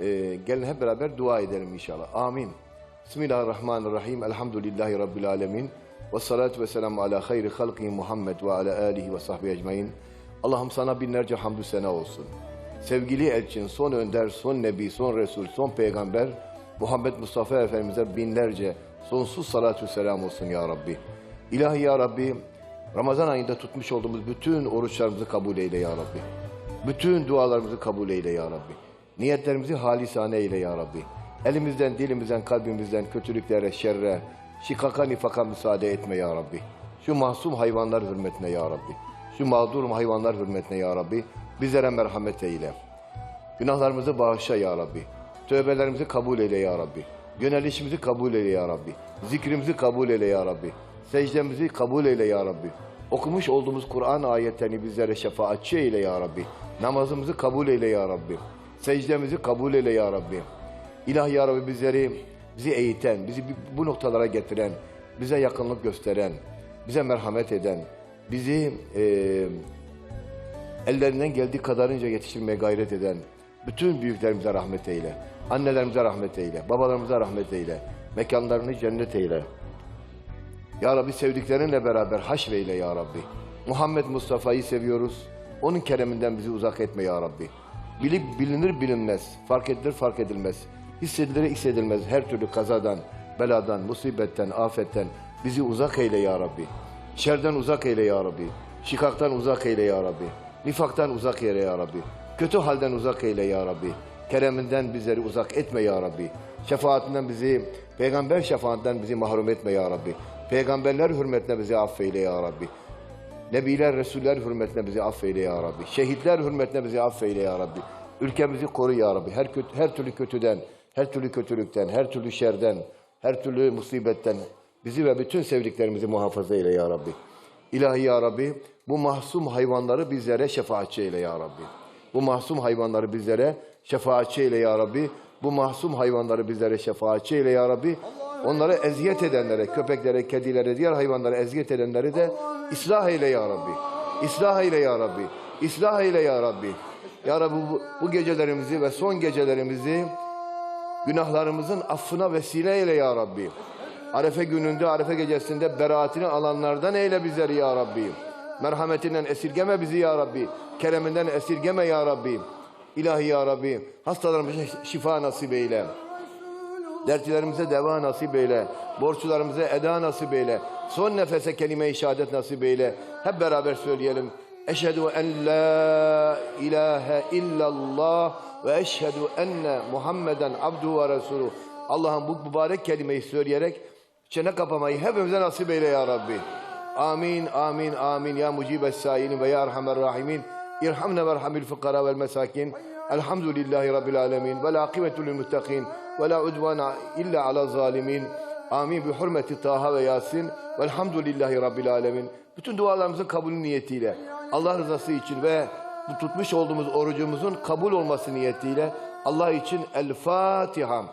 Ee, gelin hep beraber dua edelim inşallah. Amin. Bismillahirrahmanirrahim. Elhamdülillahi Rabbil alemin. Ve salatu ve selamu ala hayri halki Muhammed ve ala alihi ve sahbihi ecmain. Allah'ım sana binlerce hamdü sena olsun. Sevgili elçin, son önder, son nebi, son resul, son peygamber Muhammed Mustafa Efendimiz'e binlerce sonsuz salatu selam olsun ya Rabbi. İlahi ya Rabbi, Ramazan ayında tutmuş olduğumuz bütün oruçlarımızı kabul eyle ya Rabbi. Bütün dualarımızı kabul eyle ya Rabbi. Niyetlerimizi halisane eyle ya Rabbi. Elimizden, dilimizden, kalbimizden kötülüklere, şerre, şikaka, nifaka müsaade etme ya Rabbi. Şu mahzum hayvanlar hürmetine ya Rabbi. Şu mağdur hayvanlar hürmetine ya Rabbi. Bizlere merhamet eyle. Günahlarımızı bağışla ya Rabbi. Tövbelerimizi kabul eyle ya Rabbi. Yönelişimizi kabul eyle ya Rabbi. Zikrimizi kabul eyle ya Rabbi. Secdemizi kabul eyle ya Rabbi. Okumuş olduğumuz Kur'an ayetlerini bizlere şefaatçi eyle ya Rabbi. Namazımızı kabul eyle ya Rabbi. Secdemizi kabul eyle ya Rabbi. İlahi ya Rabbi bizleri, bizi eğiten, bizi bu noktalara getiren, bize yakınlık gösteren, bize merhamet eden, bizi eee ellerinden geldiği kadarınca yetiştirmeye gayret eden bütün büyüklerimize rahmet eyle. Annelerimize rahmet eyle. Babalarımıza rahmet eyle. Mekanlarını cennet eyle. Ya Rabbi sevdiklerinle beraber haşreyle ya Rabbi. Muhammed Mustafa'yı seviyoruz. Onun kereminden bizi uzak etme ya Rabbi. Bilip bilinir bilinmez, fark edilir fark edilmez. Hissedilir hissedilmez her türlü kazadan, beladan, musibetten, afetten bizi uzak eyle ya Rabbi. Şerden uzak eyle ya Rabbi. Şikaktan uzak eyle ya Rabbi. Nifaktan uzak eyle ya Rabbi. Kötü halden uzak eyle ya Rabbi. Kereminden bizleri uzak etme ya Rabbi. Şefaatinden bizi, peygamber şefaatinden bizi mahrum etme ya Rabbi. Peygamberler hürmetine bizi affeyle ya Rabbi. Nebiler, Resuller hürmetine bizi affeyle ya Rabbi. Şehitler hürmetine bizi affeyle ya Rabbi. Ülkemizi koru ya Rabbi. Her, kötü, her türlü kötüden, her türlü kötülükten, her türlü şerden, her türlü musibetten bizi ve bütün sevdiklerimizi muhafaza eyle ya Rabbi. İlahi ya Rabbi bu mahzum hayvanları bizlere şefaatçi eyle ya Rabbi. Bu mahzum hayvanları bizlere şefaatçi eyle ya Rabbi. Bu mahzum hayvanları bizlere şefaatçi eyle ya Rabbi. Onları eziyet edenlere, köpeklere, kedilere, diğer hayvanlara eziyet edenleri de ıslah eyle ya Rabbi. İslah eyle ya Rabbi. İslah eyle ya Rabbi. Ya Rabbi bu, bu gecelerimizi ve son gecelerimizi günahlarımızın affına vesile eyle ya Rabbi. Arefe gününde, Arefe gecesinde beraatini alanlardan eyle bizleri ya Rabbi. Merhametinden esirgeme bizi ya Rabbi. Kereminden esirgeme ya Rabbi. İlahi ya Rabbi. Hastalarımıza şifa nasip eyle. Dertlerimize deva nasip eyle. Borçlarımıza eda nasip eyle. Son nefese kelime-i şehadet nasip eyle. Hep beraber söyleyelim. Eşhedü en la ilahe illallah ve eşhedü enne Muhammeden abduhu ve resulü. Allah'ım bu mübarek kelimeyi söyleyerek çene kapamayı hepimize nasip eyle ya Rabbi. Amin, amin, amin. Ya mucibes sailin ve ya erhamer rahimin. İrhamna ve erhamil fukara vel mesakin. Elhamdülillahi Rabbil alemin. Ve la akibetu lil muttakin. Ve la udvana illa ala zalimin. Amin. Bi hürmeti Taha ve Yasin. Velhamdülillahi Rabbil alemin. Bütün dualarımızın kabulü niyetiyle. Allah rızası için ve bu tutmuş olduğumuz orucumuzun kabul olması niyetiyle Allah için El Fatiha.